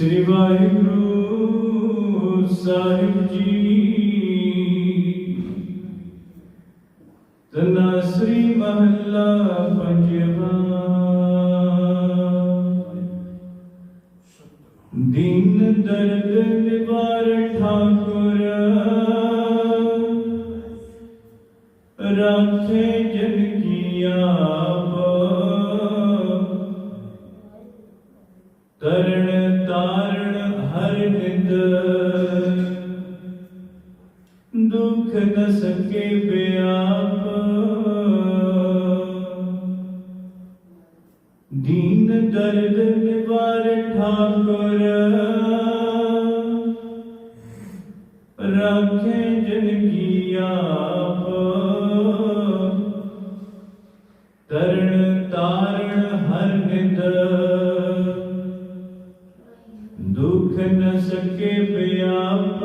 ਸ੍ਰੀ ਵਾਹਿਗੁਰੂ ਸਾਹਿਬ ਜੀ। ਤਨਾ ਸ੍ਰੀ ਮਹੱਲਾ ਪੰਜਵਾ। ਦੀਨ ਦਰਦ ਨਿਵਾਰ ਠਾਕੁਰ। ਰਾਖੇ ਜਨ ਨ ਸਕੇ ਬਿਆਪ। ਦੀਨ ਦਰਦ ਨਿਵਾਰ ਠਾਕੁਰ। ਰਾਖੇ ਜਨ ਕੀ ਆਪ। ਤਰਨ ਤਾਰਨ ਹਰ ਨਿਦ ਦੁਖ ਨ ਸਕੇ ਬਿਆਪ।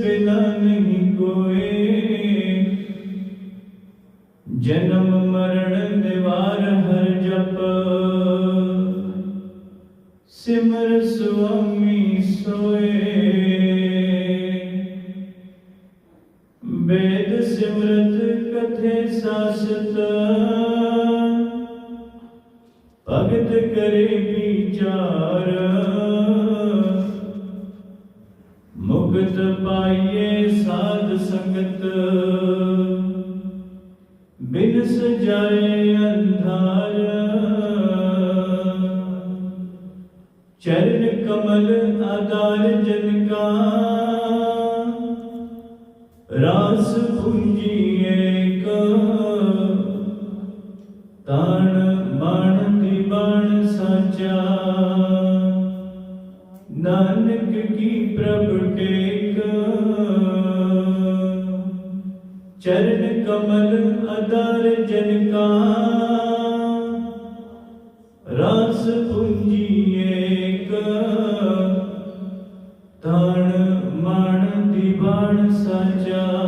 ਬਿਨਾ ਨਹੀਂ ਕੋਏ। ਜਨਮ ਮਰਨ ਦੇਵਾਰ ਹਰ ਜਪ। ਸਿਮਰ ਸੁਆਮੀ ਸੋਏ। ਵੇਦ ਸਿਮਰਤ ਕਥੇ ਸਾਸਤ। ਭਗਤ ਕਰੇ ਵਿਚਾਰ। ਮੁਕਤ ਪਾਈਏ ਸਾਧ ਸੰਗਤ। ਬਿਨ ਸਜਾਏ ਅੰਧਾਰ। ਚਰਨ ਕਮਲ ਆਧਾਰ ਜਨ ਕਾ ਰਾਸ ਪੁੰਜੀ ਏਕ। ਤਾਣ ਮਣ ਦੀ ਬਾਣ ਸਾਚਾ। ਨਾਨਕ ਕੀ ਪ੍ਰਭ ਟੇਕ? ਚਰਨ ਕਮਲ ਅਦਰ ਜਨ ਕਾ। ਰਸ ਪੁੰਜੀ ਏਕ। ਤਾਣ ਮਣ ਦੀ ਬਾਣ ਸਾਚਾ।